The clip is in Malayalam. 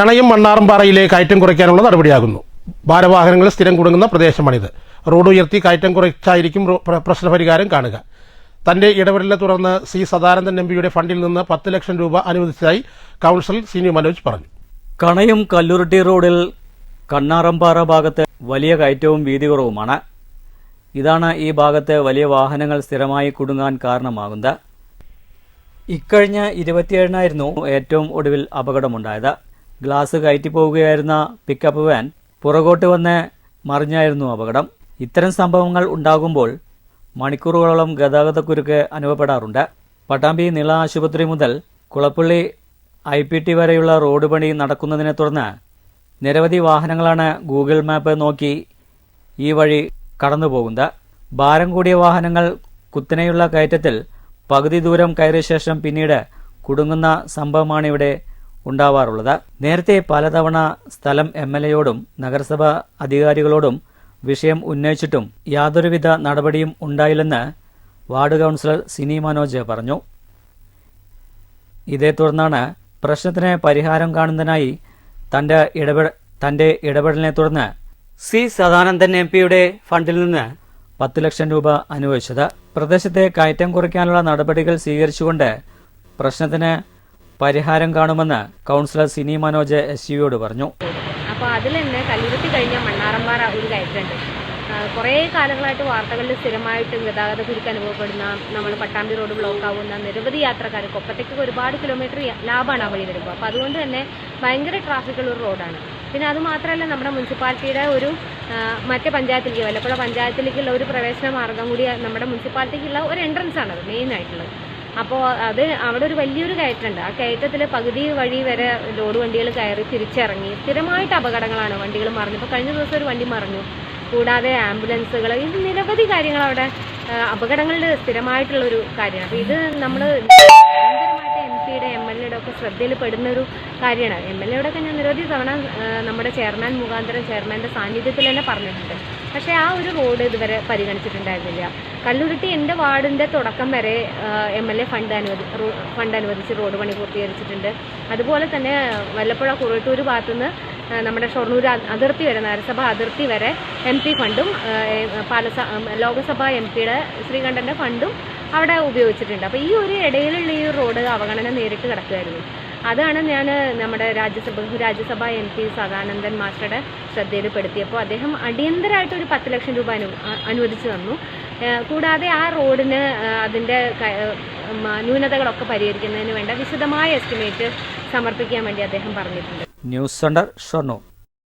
കണയും മണ്ണാറമ്പാറയിലെ കയറ്റം കുറയ്ക്കാനുള്ള നടപടിയാകുന്നു. ഭാരവാഹനങ്ങൾ സ്ഥിരം കുടുങ്ങുന്ന പ്രദേശമാണിത്. റോഡ് ഉയർത്തി കയറ്റം കുറച്ചായിരിക്കും പ്രശ്നപരിഹാരം കാണുക. തന്റെ ഇടപെടലിനെ തുടർന്ന് സി സദാനന്ദൻ എംപിയുടെ ഫണ്ടിൽ നിന്ന് പത്ത് ലക്ഷം രൂപ അനുവദിച്ചതായി കൌൺസിൽ സിനി മനോജ് പറഞ്ഞു. കണയും കല്ലുരുട്ടി റോഡിൽ കണ്ണാറമ്പാറ ഭാഗത്ത് വലിയ കയറ്റവും വീതി കുറവുമാണ് ഇതാണ് ഈ ഭാഗത്തെ വലിയ വാഹനങ്ങൾ സ്ഥിരമായി കുടുങ്ങാൻ കാരണമാകുന്നത്. ഇക്കഴിഞ്ഞ ഇരുപത്തിയേഴിനായിരുന്നു ഏറ്റവും ഒടുവിൽ അപകടമുണ്ടായത്. ഗ്ലാസ് കയറ്റി പോവുകയായിരുന്ന പിക്കപ്പ് വാൻ പുറകോട്ട് വന്ന് മറിഞ്ഞായിരുന്നു അപകടം. ഇത്തരം സംഭവങ്ങൾ ഉണ്ടാകുമ്പോൾ മണിക്കൂറുകളോളം ഗതാഗതക്കുരുക്ക് അനുഭവപ്പെടാറുണ്ട്. പട്ടാമ്പി നിള ആശുപത്രി മുതൽ കുളപ്പള്ളി ഐ പി ടി വരെയുള്ള റോഡ് പണി നടക്കുന്നതിനെ തുടർന്ന് നിരവധി വാഹനങ്ങളാണ് ഗൂഗിൾ മാപ്പ് നോക്കി ഈ വഴി കടന്നുപോകുന്നത്. ഭാരം കൂടിയ വാഹനങ്ങൾ കുത്തനെയുള്ള കയറ്റത്തിൽ പകുതി ദൂരം കയറിയ ശേഷം പിന്നീട് കുടുങ്ങുന്ന സംഭവമാണ് ഇവിടെ ഉണ്ടാവാറുള്ളത്. നേരത്തെ പലതവണ സ്ഥലം എം എൽ എയോടും നഗരസഭ അധികാരികളോടും വിഷയം ഉന്നയിച്ചിട്ടും യാതൊരുവിധ നടപടിയും ഉണ്ടായില്ലെന്ന് വാർഡ് കൗൺസിലർ സിനി മനോജ് പറഞ്ഞു. ഇതേ തുടർന്നാണ് പ്രശ്നത്തിന് പരിഹാരം കാണുന്നതിനായി തന്റെ ഇടപെട തന്റെ ഇടപെടലിനെ തുടർന്ന് സി സദാനന്ദൻ എം പിയുടെ ഫണ്ടിൽ നിന്ന് പത്ത് ലക്ഷം രൂപ അനുവദിച്ചത്. പ്രദേശത്തെ കയറ്റം കുറയ്ക്കാനുള്ള നടപടികൾ സ്വീകരിച്ചുകൊണ്ട് പ്രശ്നത്തിന് പരിഹാരം കാണുമെന്ന് കൗൺസിലർ സിനി മനോജ് എസ് യുയോട് പറഞ്ഞു. അപ്പോൾ അതിൽ തന്നെ കല്ലുരുത്തി കഴിഞ്ഞ മണ്ണാറമ്പാറ ഒരു കയറ്റുണ്ട് കുറേ കാലങ്ങളായിട്ട് വാർത്തകളിൽ സ്ഥിരമായിട്ട് ഗതാഗത കുരുക്ക് അനുഭവപ്പെടുന്ന നമ്മൾ പട്ടാമ്പി റോഡ് ബ്ലോക്ക് ആവുന്ന നിരവധി യാത്രക്കാർ കൊപ്പത്തേക്ക് ഒരുപാട് കിലോമീറ്റർ ലാഭമാണ് ആ വഴി വരുമ്പോൾ അപ്പോൾ അതുകൊണ്ട് തന്നെ ഭയങ്കര ട്രാഫിക്കുള്ള ഒരു റോഡാണ് പിന്നെ അത് മാത്രമല്ല നമ്മുടെ മുനിസിപ്പാലിറ്റിയുടെ ഒരു മറ്റേ പഞ്ചായത്തിലേക്ക് വല്ലപ്പുഴ പഞ്ചായത്തിലേക്കുള്ള ഒരു പ്രവേശന മാർഗം കൂടി നമ്മുടെ മുനിസിപ്പാലിറ്റിക്കുള്ള ഒരു എൻട്രൻസ് ആണത് മെയിൻ ആയിട്ടുള്ളത്. അപ്പോൾ അത് അവിടെ ഒരു വലിയൊരു കയറ്റമുണ്ട്. ആ കയറ്റത്തിൽ പകുതി വഴി വരെ ലോഡ് വണ്ടികൾ കയറി തിരിച്ചിറങ്ങി. സ്ഥിരമായിട്ട് അപകടങ്ങളാണ് വണ്ടികൾ മറിഞ്ഞു. ഇപ്പോൾ കഴിഞ്ഞ ദിവസം ഒരു വണ്ടി മറിഞ്ഞു. കൂടാതെ ആംബുലൻസുകൾ ഇത് നിരവധി കാര്യങ്ങൾ അവിടെ അപകടങ്ങളിൽ സ്ഥിരമായിട്ടുള്ള ഒരു കാര്യമാണ്. അപ്പോൾ ഇത് നമ്മൾ ഒക്കെ ശ്രദ്ധയിൽ കാര്യമാണ്. എം എൽ എയോടൊക്കെ ഞാൻ നിരവധി തവണ നമ്മുടെ ചെയർമാൻ മുഖാന്തരം ചെയർമാന്റെ സാന്നിധ്യത്തിൽ തന്നെ പറഞ്ഞിട്ടുണ്ട്. പക്ഷേ ആ ഒരു റോഡ് ഇതുവരെ പരിഗണിച്ചിട്ടുണ്ടായിരുന്നില്ല. കല്ലുരുട്ടി എന്റെ വാർഡിന്റെ തുടക്കം വരെ എം എൽ എ ഫണ്ട് അനുവദി ഫണ്ട് അനുവദിച്ച് റോഡ് പണി പൂർത്തീകരിച്ചിട്ടുണ്ട്. അതുപോലെ തന്നെ വല്ലപ്പുഴ കുറുട്ടൂർ ഭാഗത്തുനിന്ന് നമ്മുടെ ഷൊർണൂർ അതിർത്തി വരെ നഗരസഭ അതിർത്തി വരെ എം പി ഫണ്ടും പാലസ ലോകസഭ എം പിയുടെ ശ്രീകണ്ഠന്റെ ഫണ്ടും അവിടെ ഉപയോഗിച്ചിട്ടുണ്ട്. അപ്പോൾ ഈ ഒരു ഇടയിലുള്ള ഈ റോഡ് അവഗണന നേരിട്ട് കിടക്കുമായിരുന്നു അതാണ് ഞാൻ നമ്മുടെ രാജ്യസഭ രാജ്യസഭ എം പി സദാനന്ദൻ മാസ്റ്ററുടെ ശ്രദ്ധയിൽപ്പെടുത്തിയപ്പോൾ അദ്ദേഹം അടിയന്തരമായിട്ട് ഒരു പത്ത് ലക്ഷം രൂപ അനു അനുവദിച്ചു തന്നു. കൂടാതെ ആ റോഡിന് അതിന്റെ ന്യൂനതകളൊക്കെ പരിഹരിക്കുന്നതിന് വേണ്ട വിശദമായ എസ്റ്റിമേറ്റ് സമർപ്പിക്കാൻ വേണ്ടി അദ്ദേഹം പറഞ്ഞിട്ടുണ്ട്. News centre Shoranur.